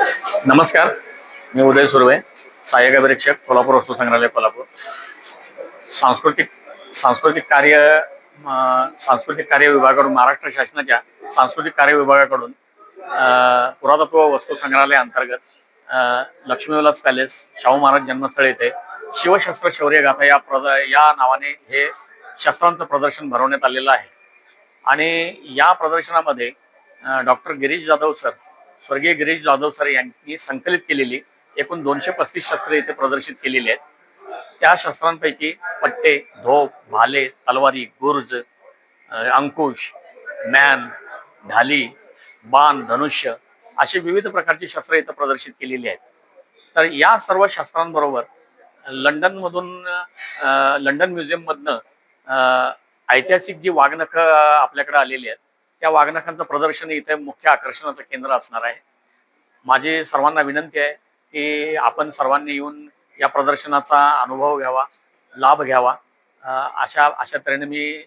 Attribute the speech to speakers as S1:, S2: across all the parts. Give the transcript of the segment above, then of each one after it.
S1: नमस्कार मी उदय सुर्वे सहाय्यक अभिरक्षक कोल्हापूर वस्तू संग्रहालय कोल्हापूर. सांस्कृतिक सांस्कृतिक कार्य सांस्कृतिक कार्य विभागाकडून महाराष्ट्र शासनाच्या सांस्कृतिक कार्य विभागाकडून पुरातत्व वस्तू संग्रहालय अंतर्गत लक्ष्मीविलास पॅलेस शाहू महाराज जन्मस्थळ येथे शिवशस्त्र शौर्य गाथा या प्रद या नावाने हे शस्त्रांचं प्रदर्शन भरवण्यात आलेलं आहे. आणि या प्रदर्शनामध्ये डॉक्टर गिरीश जाधव सर स्वर्गीय गिरीश जाधव सर यांनी संकलित केलेली एकूण दोनशे पस्तीस शस्त्रे इथे प्रदर्शित केलेली आहेत. त्या शस्त्रांपैकी पट्टे धोप भाले तलवारी गुर्ज अंकुश मॅन ढाली बाण धनुष्य अशी विविध प्रकारची शस्त्रे इथं प्रदर्शित केलेली आहेत. तर या सर्व शस्त्रांबरोबर लंडनमधून लंडन म्युझियममधनं ऐतिहासिक जी वाघनखं आपल्याकडे आलेली आहेत त्या वाघनखांचं प्रदर्शन इथे मुख्य आकर्षणाचं केंद्र असणार आहे. माझी सर्वांना विनंती आहे की आपण सर्वांनी येऊन या प्रदर्शनाचा अनुभव घ्यावा लाभ घ्यावा. अशा अशा तऱ्हेने मी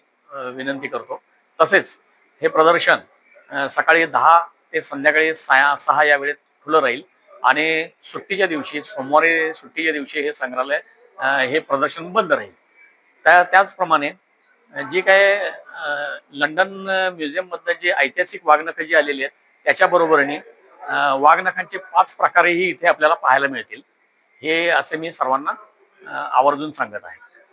S1: विनंती करतो. तसेच हे प्रदर्शन सकाळी दहा ते संध्याकाळी सहा सहा या वेळेत खुलं राहील आणि सुट्टीच्या दिवशी सोमवारी सुट्टीच्या दिवशी हे संग्रहालय हे प्रदर्शन बंद राहील. त्या त्याचप्रमाणे जी काय लंडन म्युझियम मधनं जी ऐतिहासिक वाघनखं जी आलेली आहेत त्याच्याबरोबरने वाघनखांचे पाच प्रकारही इथे आपल्याला पाहायला मिळतील. हे असे मी सर्वांना आवर्जून सांगत आहे.